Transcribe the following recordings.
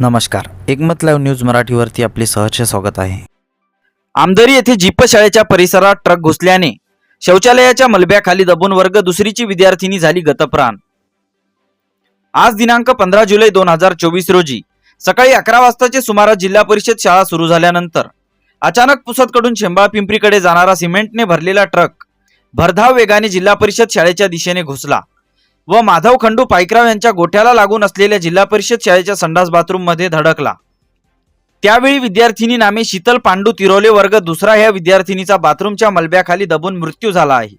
नमस्कार. एकमत live news मराठीवरती आपले सहर्ष स्वागत आहे. आमदरी येथे जीप शाळेच्या परिसरात ट्रक घुसल्याने शौचालयाच्या मलब्याखाली दबून वर्ग दुसरीची विद्यार्थिनी झाली गतप्राण. आज दिनांक पंधरा जुलै दोन हजार चोवीस रोजी सकाळी अकरा वाजताचे सुमारास जिल्हा परिषद शाळा सुरू झाल्यानंतर अचानक पुसदकडून शेंबा पिंपरीकडे जाणारा सिमेंटने भरलेला ट्रक भरधाव वेगाने जिल्हा परिषद शाळेच्या दिशेने घुसला. व माधव खंडू पायकराव यांच्या गोठ्याला लागून असलेल्या जिल्हा परिषद शाळेच्या संडास बाथरूममध्ये धडकला. त्यावेळी विद्यार्थिनी नामे शीतल पांडू तिरोले वर्ग दुसरा ह्या विद्यार्थिनीचा बाथरूमच्या मलब्याखाली दबून मृत्यू झाला आहे.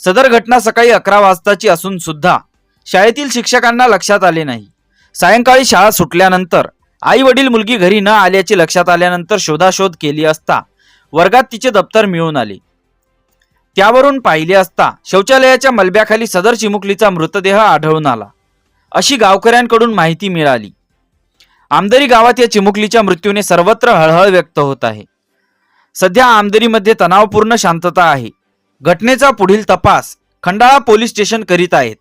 सदर घटना सकाळी अकरा वाजताची असून सुद्धा शाळेतील शिक्षकांना लक्षात आले नाही. सायंकाळी शाळा सुटल्यानंतर आई वडील मुलगी घरी न आल्याचे लक्षात आल्यानंतर शोधाशोध केली असता वर्गात तिचे दप्तर मिळून आले. त्यावरून पाहिले असता शौचालयाच्या मलब्याखाली सदर चिमुकलीचा मृतदेह आढळून आला. अशी गावकऱ्यांकडून माहिती मिळाली. आमदरी गावात या चिमुकलीच्या मृत्यूने सर्वत्र हळहळ व्यक्त होत आहे. सध्या आमदरीमध्ये तणावपूर्ण शांतता आहे. घटनेचा पुढील तपास खंडाळा पोलीस स्टेशन करीत आहेत.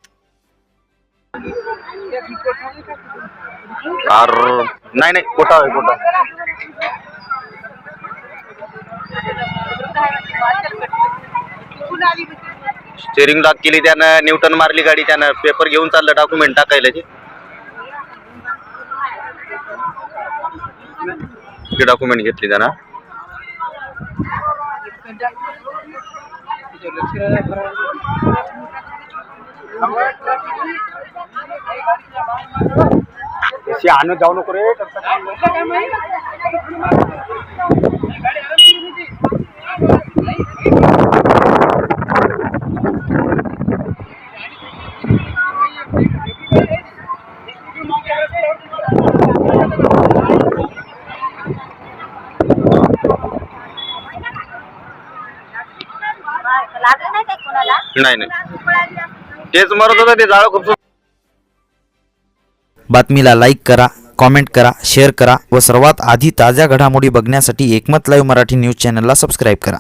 नाही नाही कोटा आहे कोटा स्टेरिंग लॉक केली त्यानं न्यूटन मारली गाडी त्यानं पेपर घेऊन चाललं डॉक्युमेंट टाकायला ते. डॉक्युमेंट घेतली त्यानं. आणत जाऊ नको रे. लागलं नाही काय कोणाला? नाही नाही. तेच मरत होतं ते जाळं खूप बातमीला लाईक करा कॉमेंट करा शेअर करा व सर्वात आधी ताज्या घडामोडी बघण्यासाठी एकमत लाईव्ह मराठी न्यूज चॅनलला सबस्क्राईब करा.